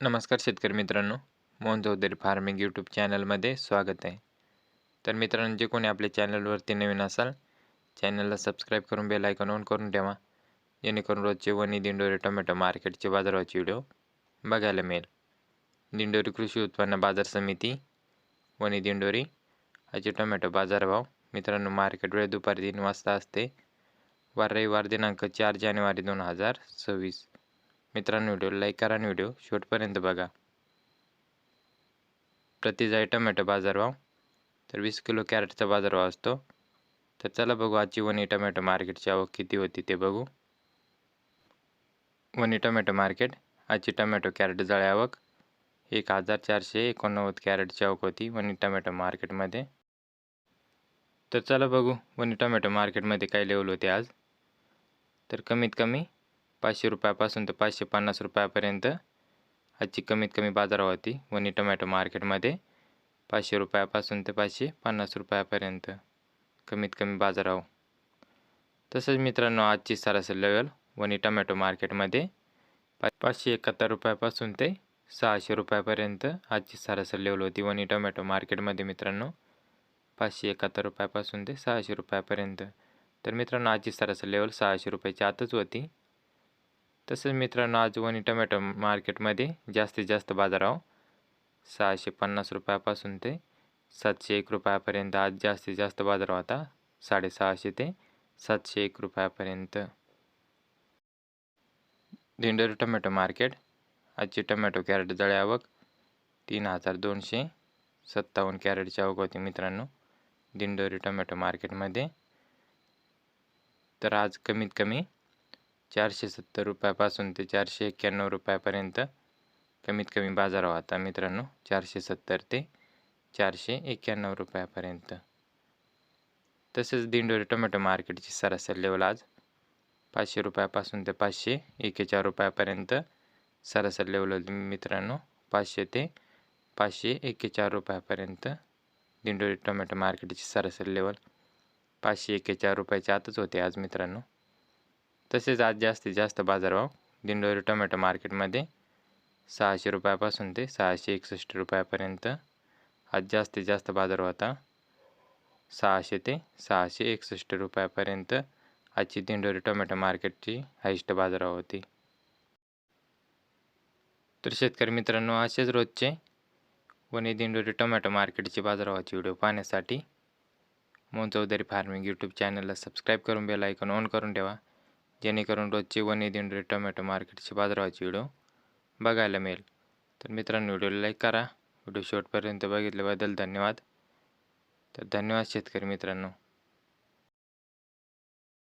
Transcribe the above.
नमस्कार शेतकरी मित्रांनो. मोहन चौधरी फार्मिंग यूट्यूब चॅनलमध्ये स्वागत आहे. तर मित्रांनो जे कोणी आपल्या चॅनलवरती नवीन असाल चॅनलला सबस्क्राईब करून बेल आयकॉन ऑन करून ठेवा. जेणेकरून रोजचे वणी दिंडोरी टोमॅटो मार्केटचे बाजाराचे व्हिडिओ बघायला मिळेल. दिंडोरी कृषी उत्पन्न बाजार समिती वनी दिंडोरी याचे टोमॅटो बाजारभाव. मित्रांनो मार्केट वेळ दुपारी तीन वाजता असते. वार रविवार दिनांक चार जानेवारी दोन हजार सव्वीस. मित्रांनो व्हिडिओ लाईक करा आणि व्हिडिओ शेवटपर्यंत बघा. प्रति जाई टमॅटो बाजारभाव तर वीस किलो कॅरेटचा बाजारभाव असतो. तर चला बघू आजची वनी टमॅटो मार्केटची आवक किती होती ते बघू. वनी टमॅटो मार्केट आजची टमॅटो कॅरेट जाळी आवक एक हजार चारशे एकोणनव्वद कॅरेटची आवक होती वनी टमॅटो मार्केटमध्ये. तर चला बघू वनी टमॅटो मार्केटमध्ये काय लेवल होते आज. तर कमीत कमी पाचशे रुपयापासून ते पाचशे पन्नास रुपयापर्यंत आजची कमीत कमी बाजारभाव होती. वनी टोमॅटो मार्केटमध्ये पाचशे रुपयापासून ते पाचशे पन्नास रुपयापर्यंत कमीत कमी बाजारभाव हो. तसंच मित्रांनो आजची सरासरी लेवल वनी टोमॅटो मार्केटमध्ये पा पाचशे एकाहत्तर रुपयापासून ते सहाशे रुपयापर्यंत आजची सरासरी लेवल होती. वनी टोमॅटो मार्केटमध्ये मित्रांनो पाचशे एकाहत्तर रुपयापासून ते सहाशे रुपयापर्यंत. तर मित्रांनो आजची सरासरी लेवल सहाशे रुपयाची आतच होती. तसेच मित्रांनो आज वणी टोमॅटो मार्केटमध्ये जास्तीत जास्त बाजाराव हो. सहाशे पन्नास रुपयापासून ते सातशे एक रुपयापर्यंत आज जास्तीत जास्त बाजाराव होता. साडेसहाशे ते सातशे एक रुपयापर्यंत. दिंडोरी टोमॅटो मार्केट आजची टोमॅटो कॅरेट जळे आवक तीन हजार दोनशे सत्तावन्न कॅरेटची आवक होती मित्रांनो दिंडोरी टोमॅटो मार्केटमध्ये. तर आज कमीत कमी चारशे सत्तर रुपयापासून ते चारशे एक्क्याण्णव रुपयापर्यंत कमीत कमी बाजारावर आता मित्रांनो. चारशे सत्तर ते चारशे एक्क्याण्णव रुपयापर्यंत. तसेच दिंडोरी टोमॅटो मार्केटची सरासरी लेवल आज पाचशे रुपयापासून ते पाचशे एकेचाळ रुपयापर्यंत सरासरी लेवल होती मित्रांनो. पाचशे ते पाचशे एक्केचाळ रुपयापर्यंत दिंडोरी टोमॅटो मार्केटची सरासरी लेवल पाचशे एक्केचाळ रुपयाच्या आतच होते आज मित्रांनो. तसेच आज जास्तीत जास्त बाजारभाव दिंडोरी टोमॅटो मार्केटमध्ये सहाशे रुपयापासून ते सहाशे एकसष्ट रुपयापर्यंत आज जास्तीत जास्त बाजार होता. सहाशे ते सहाशे एकसष्ट रुपयापर्यंत आजची दिंडोरी टोमॅटो मार्केटची हायस्ट बाजारभाव होती. तर शेतकरी मित्रांनो असेच रोजचे वणी दिंडोरी टोमॅटो मार्केटची बाजारभावाची व्हिडिओ पाहण्यासाठी मोन चौधरी फार्मिंग यूट्यूब चॅनलला सबस्क्राईब करून बेल आयकॉन ऑन करून ठेवा. जेणेकरून रोजची वन दिंडोरी टोमॅटो मार्केटची बाजाराची व्हिडिओ बघायला मिळेल. तर मित्रांनो व्हिडिओला लाईक करा. व्हिडिओ शेवटपर्यंत बघितल्याबद्दल धन्यवाद. तर धन्यवाद शेतकरी मित्रांनो.